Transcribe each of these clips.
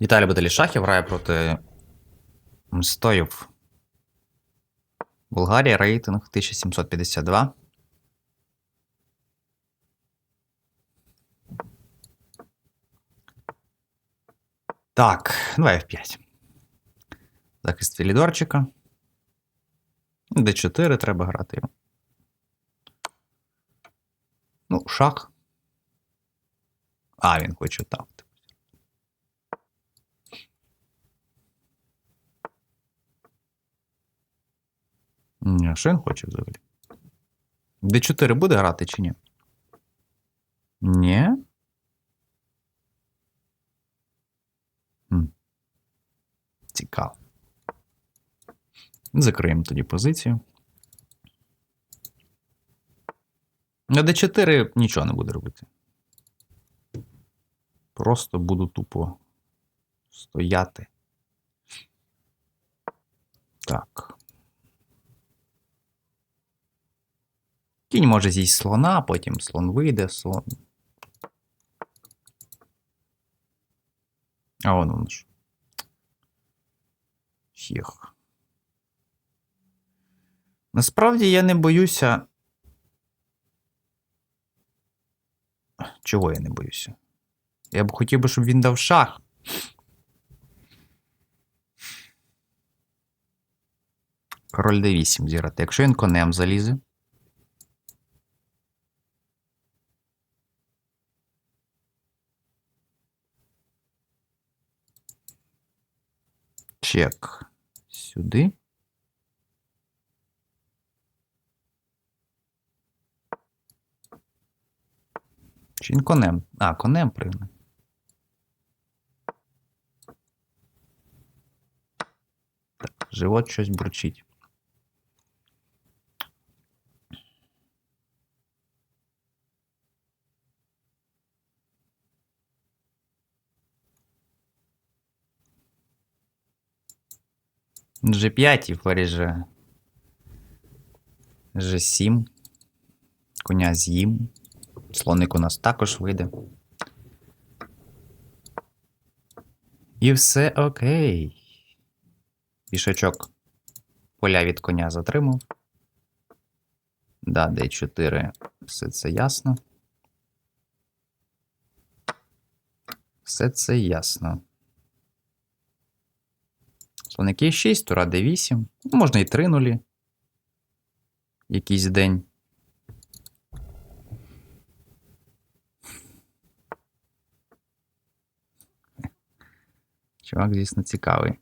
Віталій Баталішахів грає проти Мстоїв. Болгарія, рейтинг 1752. Так, давай F5. Захист Філідорчика. D4 треба грати. Ну, шах. А, він хоче так. Що він хоче взагалі? D4 буде грати чи ні? Ні? Цікаво. Закриємо тоді позицію. На D4 нічого не буде робити. Просто буду тупо стояти. Так. Кінь може з'їсть слона, потім слон вийде, слон. А вон воно ж. Фіг. Насправді я не боюся. Чого я не боюся? Я б хотів би, щоб він дав шах. Король d8 зіграти. Якщо він конем залізе. Чек сюди. Чи конем? А, конем прийме. Так, живот щось бурчить. G5 і G... G7. Коня з'їм. Слоник у нас також вийде. І все окей. Пішачок поля від коня затримав. Да, D4. Все це ясно. Все це ясно. Слоник є 6, тура D8. Ну, Можна і 3 нулі. Якийсь день. Чувак, звісно, цікавий.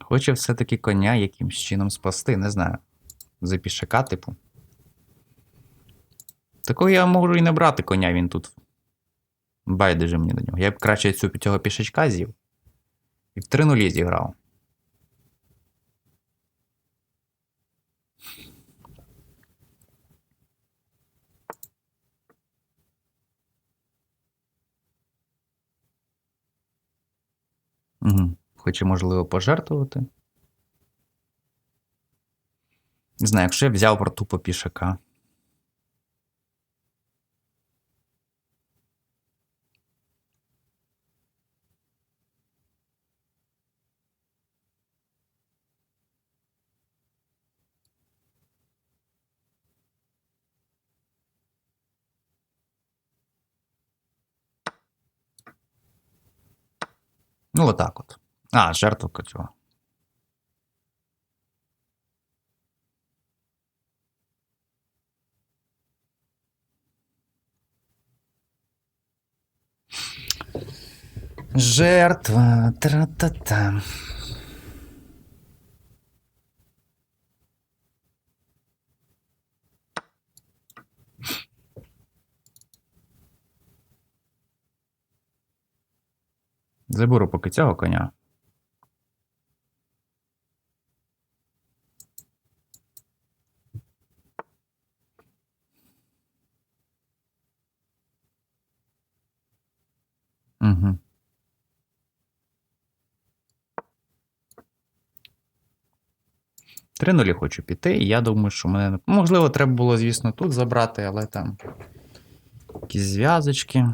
Хоче все-таки коня якимсь чином спасти, не знаю. За пішака, типу. Такого я можу і не брати коня, він тут. Байдуже мені до нього. Я б краще цю цього пішачка з'їв. І в 3 нулі зіграв. Угу. Хоче, можливо, пожертвувати. Не знаю, якщо я взяв про тупо пішака. Ну, отак от. А, жертва цього. Жертва. Тра-та-та. Заберу поки цього коня. Угу. Три нулі хочу піти, я думаю, що мене. Можливо, треба було, звісно, тут забрати, але там якісь зв'язочки.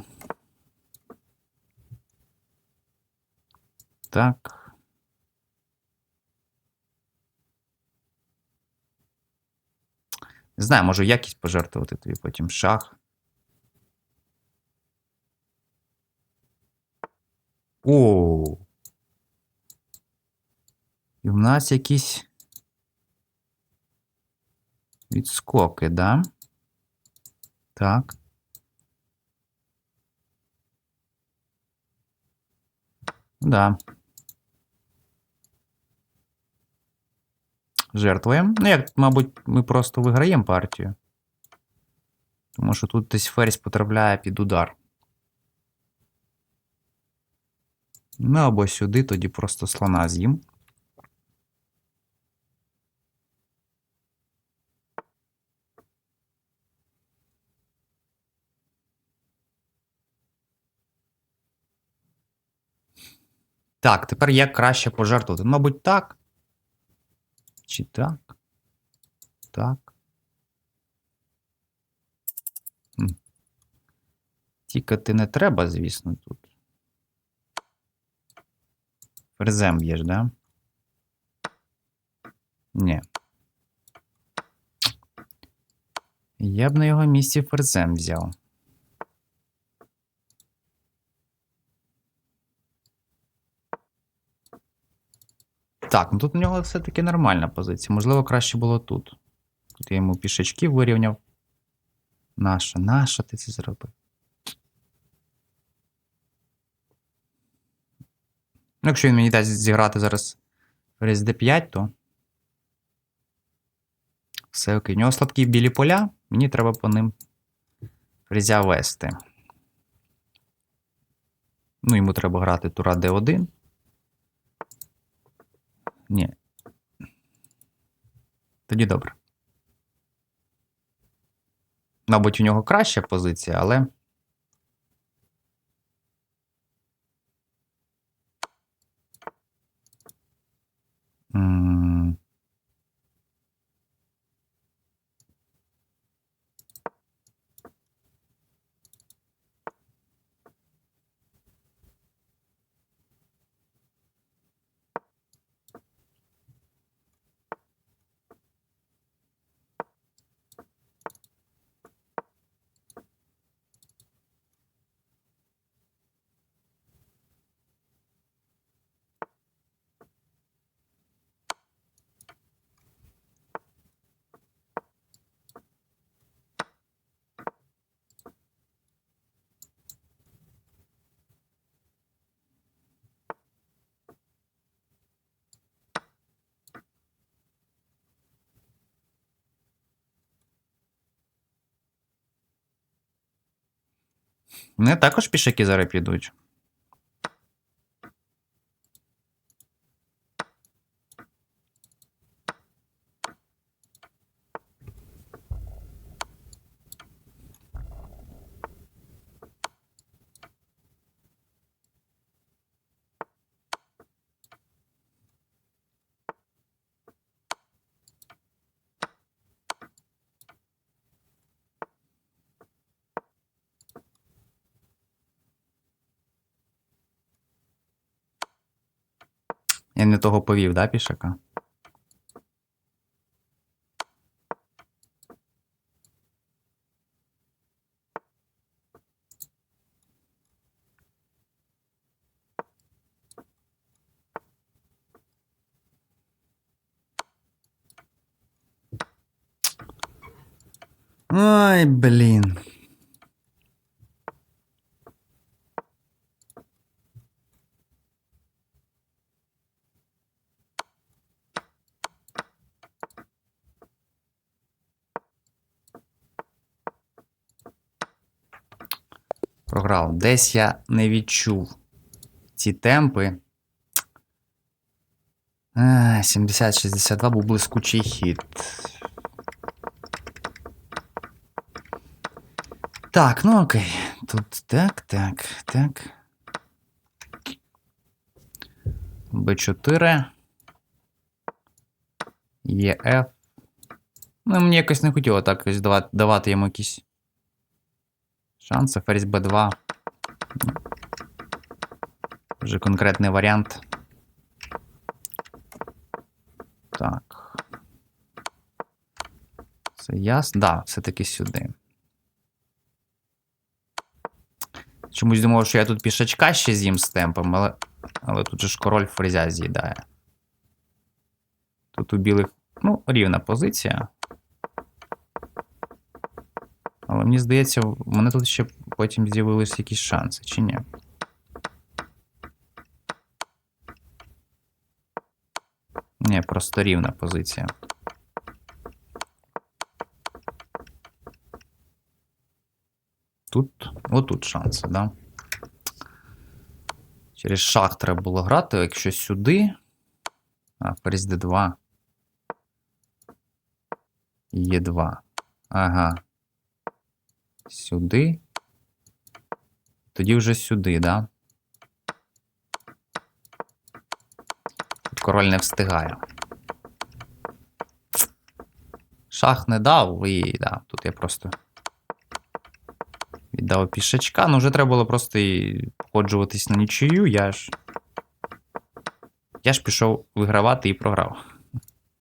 Так. Не знаю, можу якість пожертвувати тобі потім шах. О. І в нас якісь відскоки, да? Так. Да. Жертвуємо. Ну, як, мабуть, ми просто виграємо партію. Тому що тут десь ферзь потрапляє під удар. Ну або сюди, тоді просто слона з'їм. Так, тепер як краще пожертвувати? Мабуть, так. Чи так? Так. Тікати не треба, звісно, тут. Ферзем б'єш, да? Ні. Я б на його місці ферзем взяв. Так, ну тут у нього все-таки нормальна позиція. Можливо, краще було тут. Тут я йому пішечки вирівняв. Наша, наша ти це зробив? Ну, якщо він мені дасть зіграти зараз ферзь d5, то. Все окей. У нього слабкі білі поля, мені треба по ним фрезя вести. Ну, йому треба грати тура d1. Ні. Тоді добре. Мабуть, у нього краща позиція, але. Мене також пішаки зараз підуть. Я не того повів, да, пішака? Ай, блін. Програв. Десь я не відчув ці темпи. 70-62 був блискучий хід. Так, ну окей. Тут так, так, так. Б4. ЄФ. Ну, мені якось не хотіло так ось давати йому якісь Шанси ферзь Б2. Вже конкретний варіант. Так. Це ясно. Да, все-таки сюди. Чомусь думав, що я тут пішачка ще з'їм з темпом, але але тут же ж король ферзя з'їдає. Тут у білих, ну, рівна позиція. Мені здається, в мене тут ще потім з'явились якісь шанси, чи ні? Ні, просто рівна позиція. Тут, отут шанси, да? Через шах треба було грати, якщо сюди. А, ферзь d2. Е2. Ага. Сюди. Тоді вже сюди, да? Король не встигає. Шах не дав, і да, тут я просто віддав пішачка. Ну, вже треба було просто і походжуватись на нічию. Я ж. Я ж пішов вигравати і програв.